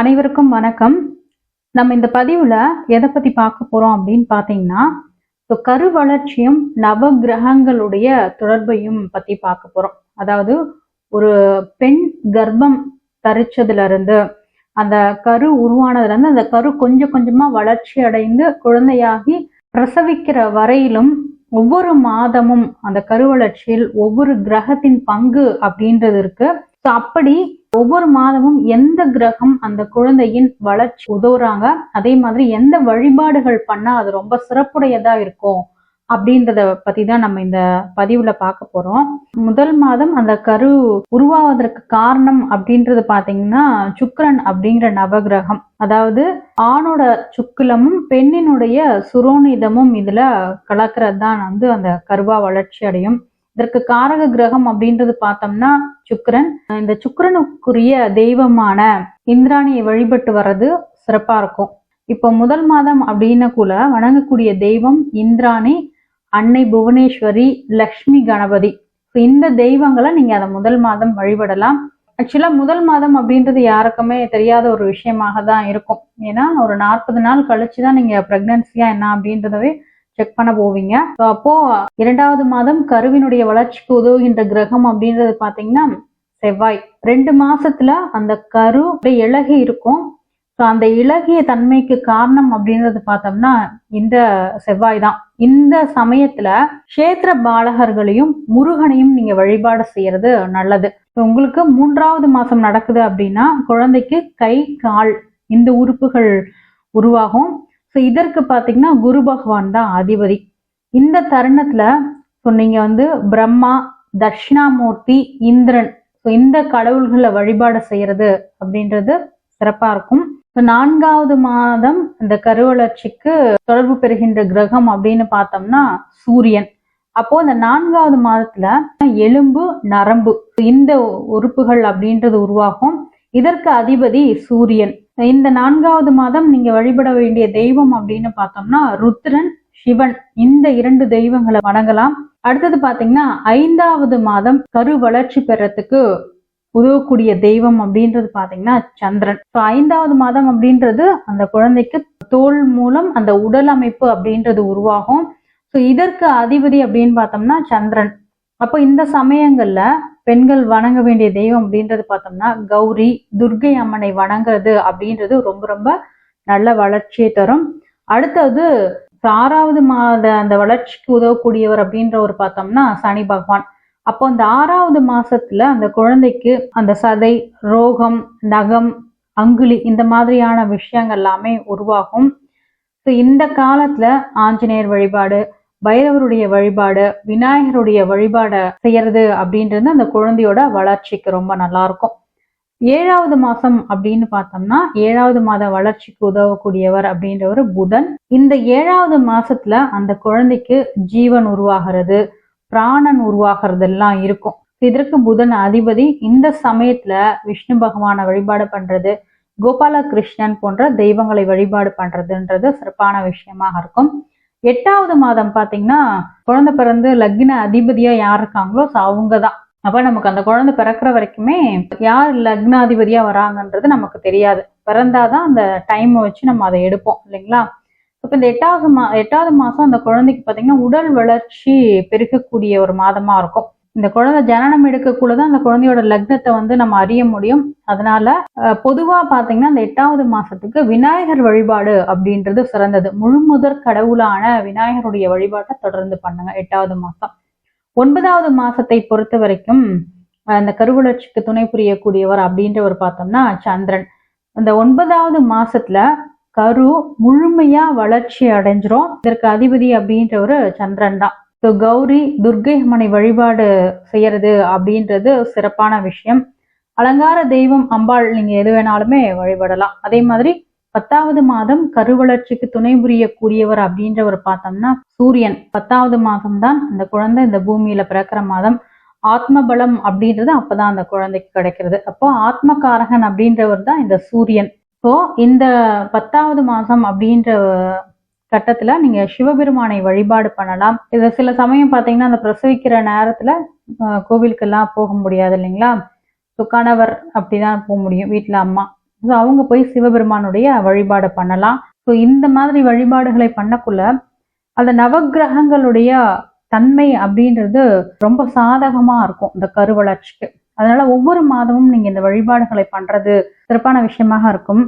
அனைவருக்கும் வணக்கம். நம்ம இந்த பதிவுல எதை பத்தி பார்க்க போறோம் அப்படின்னு பார்த்தீங்கன்னா கரு வளர்ச்சியும் நவ கிரகங்களுடைய தொடர்பையும் பத்தி பார்க்க போறோம். அதாவது ஒரு பெண் கர்ப்பம் தரிச்சதுல இருந்து அந்த கரு உருவானதுல இருந்து அந்த கரு கொஞ்சம் கொஞ்சமா வளர்ச்சி அடைந்து குழந்தையாகி பிரசவிக்கிற வரையிலும் ஒவ்வொரு மாதமும் அந்த கருவளர்ச்சியில் ஒவ்வொரு கிரகத்தின் பங்கு அப்படின்றது இருக்கு. ஸோ அப்படி ஒவ்வொரு மாதமும் எந்த கிரகம் அந்த குழந்தையின் வளர்ச்சி உதவுறாங்க? அதே மாதிரி எந்த வழிபாடுகள் பண்ணா அது ரொம்ப சிறப்புடையதா இருக்கும்? அப்படின்றத பத்தி தான் நம்ம இந்த பதிவுல பார்க்க போறோம். முதல் மாதம் அந்த கரு உருவாவதற்கு காரணம் அப்படின்றது பாத்தீங்கன்னா சுக்கரன் அப்படிங்கிற நவகிரகம். அதாவது ஆணோட சுக்கிலமும் பெண்ணினுடைய சுரோனிதமும் இதுல கலக்கிறது தான் வந்து அந்த கருவா வளர்ச்சி அடையும். இதற்கு காரக கிரகம் அப்படின்றது பார்த்தோம்னா சுக்கரன். இந்த சுக்கரனுக்குரிய தெய்வமான இந்திராணியை வழிபட்டு வர்றது சிறப்பா இருக்கும். இப்போ முதல் மாதம் அப்படின்னக்குள்ள வணங்கக்கூடிய தெய்வம் இந்திராணி அன்னை புவனேஸ்வரி லக்ஷ்மி கணபதி. இந்த தெய்வங்களை நீங்க அதை முதல் மாதம் வழிபடலாம். ஆக்சுவலா முதல் மாதம் அப்படின்றது யாருக்குமே தெரியாத ஒரு விஷயமாக தான் இருக்கும். ஏன்னா ஒரு நாற்பது நாள் கழிச்சு தான் நீங்க பிரெக்னன்சியா என்ன அப்படின்றதவே செக் பண்ண போவீங்க. அப்போ இரண்டாவது மாதம் கருவினுடைய வளர்ச்சிக்கு உதவுகின்ற கிரகம் அப்படின்றது பாத்தீங்கன்னா செவ்வாய். ரெண்டு மாசத்துல அந்த கரு இலகி இருக்கும். ஸோ அந்த இலகிய தன்மைக்கு காரணம் அப்படின்றது பார்த்தோம்னா இந்த செவ்வாய் தான். இந்த சமயத்துல கஷேத்திர பாலகர்களையும் முருகனையும் நீங்க வழிபாடு செய்யறது நல்லது. உங்களுக்கு மூன்றாவது மாசம் நடக்குது அப்படின்னா குழந்தைக்கு கை கால் இந்த உறுப்புகள் உருவாகும். ஸோ இதற்கு பார்த்தீங்கன்னா குரு பகவான் தான் அதிபதி. இந்த தருணத்துல ஸோ நீங்க வந்து பிரம்மா தட்சிணாமூர்த்தி இந்திரன் ஸோ இந்த கடவுள்களை வழிபாடு செய்யறது அப்படின்றது சிறப்பா இருக்கும். ஸோ நான்காவது மாதம் இந்த கருவளர்ச்சிக்கு தொடர்பு பெறுகின்ற கிரகம் அப்படின்னு பார்த்தோம்னா சூரியன். அப்போ இந்த நான்காவது மாதத்துல எலும்பு நரம்பு இந்த உறுப்புகள் அப்படின்றது உருவாகும். இதற்கு அதிபதி சூரியன். இந்த நான்காவது மாதம் நீங்க வழிபட வேண்டிய தெய்வம் அப்படின்னு பார்த்தோம்னா ருத்ரன் சிவன். இந்த இரண்டு தெய்வங்களை வணங்கலாம். அடுத்தது பாத்தீங்கன்னா ஐந்தாவது மாதம் கரு வளர்ச்சி பெறத்துக்கு உதவக்கூடிய தெய்வம் அப்படின்றது பாத்தீங்கன்னா சந்திரன். ஸோ ஐந்தாவது மாதம் அப்படின்றது அந்த குழந்தைக்கு தோல் மூலம் அந்த உடல் அமைப்பு அப்படின்றது உருவாகும். ஸோ இதற்கு அதிபதி அப்படின்னு பார்த்தோம்னா சந்திரன். அப்போ இந்த சமயங்கள்ல பெண்கள் வணங்க வேண்டிய தெய்வம் அப்படின்றது பார்த்தோம்னா கௌரி துர்கை அம்மனை வணங்குறது அப்படின்றது ரொம்ப ரொம்ப நல்ல வளர்ச்சியை தரும். அடுத்தது ஆறாவது மாத அந்த வளர்ச்சிக்கு உதவக்கூடியவர் அப்படின்றவர் பார்த்தோம்னா சனி பகவான். அப்போ அந்த ஆறாவது மாசத்துல அந்த குழந்தைக்கு அந்த சதை ரோகம் நகம் அங்குலி இந்த மாதிரியான விஷயங்கள் எல்லாமே உருவாகும். ஸோ இந்த காலத்துல ஆஞ்சநேயர் வழிபாடு பைரவருடைய வழிபாடு விநாயகருடைய வழிபாடை செய்யறது அப்படின்றது அந்த குழந்தையோட வளர்ச்சிக்கு ரொம்ப நல்லா இருக்கும். ஏழாவது மாசம் அப்படின்னு பார்த்தோம்னா ஏழாவது மாத வளர்ச்சிக்கு உதவக்கூடியவர் அப்படின்றவர் புதன். இந்த ஏழாவது மாசத்துல அந்த குழந்தைக்கு ஜீவன் உருவாகிறது பிராணன் உருவாகிறது எல்லாம் இருக்கும் இதற்கு புதன் அதிபதி. இந்த சமயத்துல விஷ்ணு பகவானை வழிபாடு பண்றது கோபாலகிருஷ்ணன் போன்ற தெய்வங்களை வழிபாடு பண்றதுன்றது சிறப்பான விஷயமாக இருக்கும். எட்டாவது மாதம் பார்த்தீங்கன்னா குழந்தை பிறந்து லக்ன அதிபதியா யார் இருக்காங்களோ ஸோ அவங்க தான் அப்ப நமக்கு அந்த குழந்தை பிறக்கிற வரைக்குமே யார் லக்னாதிபதியா வராங்கன்றது நமக்கு தெரியாது. பிறந்தாதான் அந்த டைம் வச்சு நம்ம அதை எடுப்போம் இல்லைங்களா? இப்போ இந்த எட்டாவது மா எட்டாவது மாசம் அந்த குழந்தைக்கு பாத்தீங்கன்னா உடல் வளர்ச்சி பெருக்கக்கூடிய ஒரு மாதமா இருக்கும். இந்த குழந்தை ஜனனம் எடுக்கக்குள்ளதான் அந்த குழந்தையோட லக்னத்தை வந்து நம்ம அறிய முடியும். அதனால அஹ், பொதுவா பாத்தீங்கன்னா அந்த எட்டாவது மாசத்துக்கு விநாயகர் வழிபாடு அப்படின்றது சிறந்தது. முழு முதற் கடவுளான விநாயகருடைய வழிபாட்டை தொடர்ந்து பண்ணுங்க எட்டாவது மாசம். ஒன்பதாவது மாசத்தை பொறுத்த வரைக்கும் அந்த கருவளர்ச்சிக்கு துணை புரியக்கூடியவர் அப்படின்றவர் பார்த்தோம்னா சந்திரன். அந்த ஒன்பதாவது மாசத்துல கரு முழுமையா வளர்ச்சி அடைஞ்சிரும். இதற்கு அதிபதி அப்படின்றவர் சந்திரன் தான் ஸோ கௌரி துர்கை அம்மனை வழிபாடு செய்யறது அப்படின்றது சிறப்பான விஷயம். அலங்கார தெய்வம் அம்பாள் நீங்க எது வேணாலுமே வழிபடலாம். அதே மாதிரி பத்தாவது மாதம் கருவளர்ச்சிக்கு துணை புரியக்கூடியவர் அப்படின்றவர் பார்த்தோம்னா சூரியன். பத்தாவது மாதம் தான் அந்த குழந்தை இந்த பூமியில பிறக்கிற மாதம். ஆத்ம பலம் அப்படின்றது அப்பதான் அந்த குழந்தைக்கு கிடைக்கிறது. அப்போ ஆத்மகாரகன் அப்படின்றவர் தான் இந்த சூரியன். இப்போ இந்த பத்தாவது மாதம் அப்படின்ற கட்டத்துல நீங்க சிவபெருமானை வழிபாடு பண்ணலாம். இது சில சமயம் பாத்தீங்கன்னா அந்த பிரசவிக்கிற நேரத்துல கோவிலுக்கு கோவிலுக்கெல்லாம் போக முடியாது இல்லைங்களா? ஸோ கணவர் அப்படிதான் போக முடியும் வீட்டுல அம்மா. ஸோ அவங்க போய் சிவபெருமானுடைய வழிபாடு பண்ணலாம். ஸோ இந்த மாதிரி வழிபாடுகளை பண்ணக்குள்ள அந்த நவக்கிரகங்களுடைய தன்மை அப்படின்றது ரொம்ப சாதகமா இருக்கும் இந்த கரு வளர்ச்சிக்கு அதனால ஒவ்வொரு மாதமும் நீங்க இந்த வழிபாடுகளை பண்றது சிறப்பான விஷயமாக இருக்கும்.